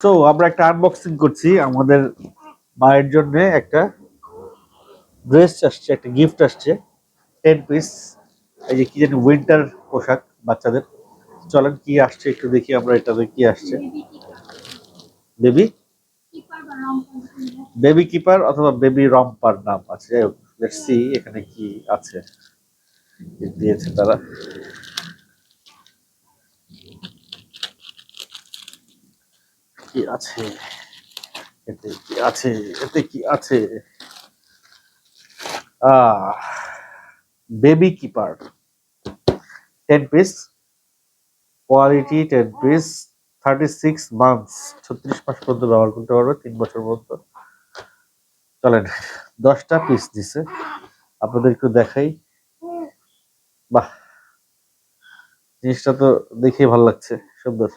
তো আমরা একটা আনবক্সিং করছি আমাদের মায়ের জন্য একটা ড্রেস আসছে, একটা গিফট আসছে টেন পিস এই যে কি জানি উইন্টার পোশাক বাচ্চাদের। চলেন কি আসছে একটু দেখি আমরা এটাতে কি আসছে। বেবি বেবি কিপার অথবা বেবি রম্পার নাম আছে। যাই হোক সি এখানে কি আছে। দিয়েছে তারা। কি আছে? এতে কি আছে? এতে কি আছে? Baby keeper ten piece quality ten piece thirty six months ছত্রিশ মাস পর্যন্ত ব্যবহার করতে পারবে, তিন বছর পর্যন্ত। চলেন, দশটা পিস দিছে। আপনাদের একটু দেখাই। বাহ, জিনিসটা তো দেখেই ভালো লাগছে, সুন্দর।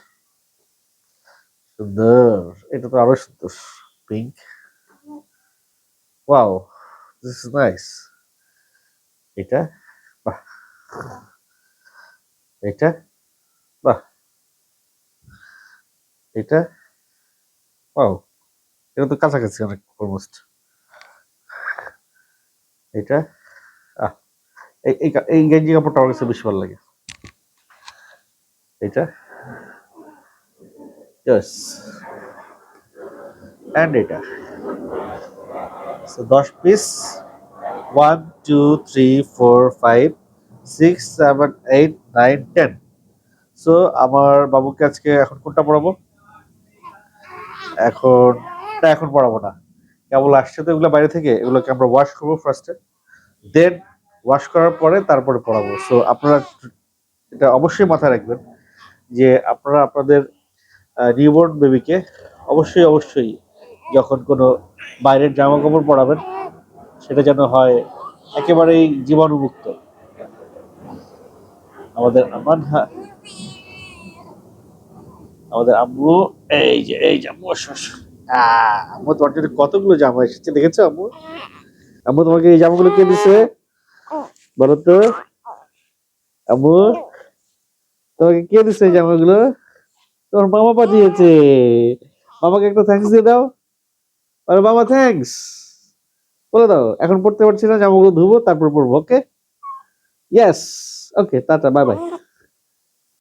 সুন্দর এটা তো আরও সুন্দর পিঙ্ক ওয়াও দিস নাইস এটা? বাহ। এটা? বাহ। এটা? ওয়াও এটা তো কাছাকাছি অনেক অলমোস্ট এটা? এই এই গেঞ্জি কাপড়টা আমার কাছে বেশি ভালো লাগে। এটা? ইয়েস অ্যান্ড এটা। দশ piece one two three four five six seven eight nine ten so আমার বাবুকে আজকে এখন কোনটা পড়াবো? এখন না, এখন পড়াবো না। কেবল আসছে তো এগুলো বাইরে থেকে। এগুলোকে আমরা ওয়াশ করব ফার্স্টে দেন ওয়াশ করার পরে তারপরে পড়াবো। সো আপনারা এটা অবশ্যই মাথায় রাখবেন যে আপনারা আপনাদের নিউবর্ন বেবিকে অবশ্যই অবশ্যই যখন কোনো বাইরের জামা কাপড় পরাবেন, সেটা যেন হয় একেবারেই জীবাণুমুক্ত। আমাদের আমান হ্যাঁ। আমাদের আম্মু, এই যে এই যে, আম্মু আম্মু, তোমার জন্য কতগুলো জামা এসেছে, দেখেছ আম্মু? আম্মু, তোমাকে এই জামাগুলো কে দিছে? বলো তো। আম্মু, তোমাকে কে দিছে এই জামাগুলো? তোমার মামা পাঠিয়েছে। বাবাকে একটা থ্যাঙ্কস দিয়ে দাও। আরে বাবা থ্যাঙ্কস বলে দাও, এখন পড়তে পারছি না, জামাগুলো ধুবো, তারপর পড়ব okay yes okay tata bye bye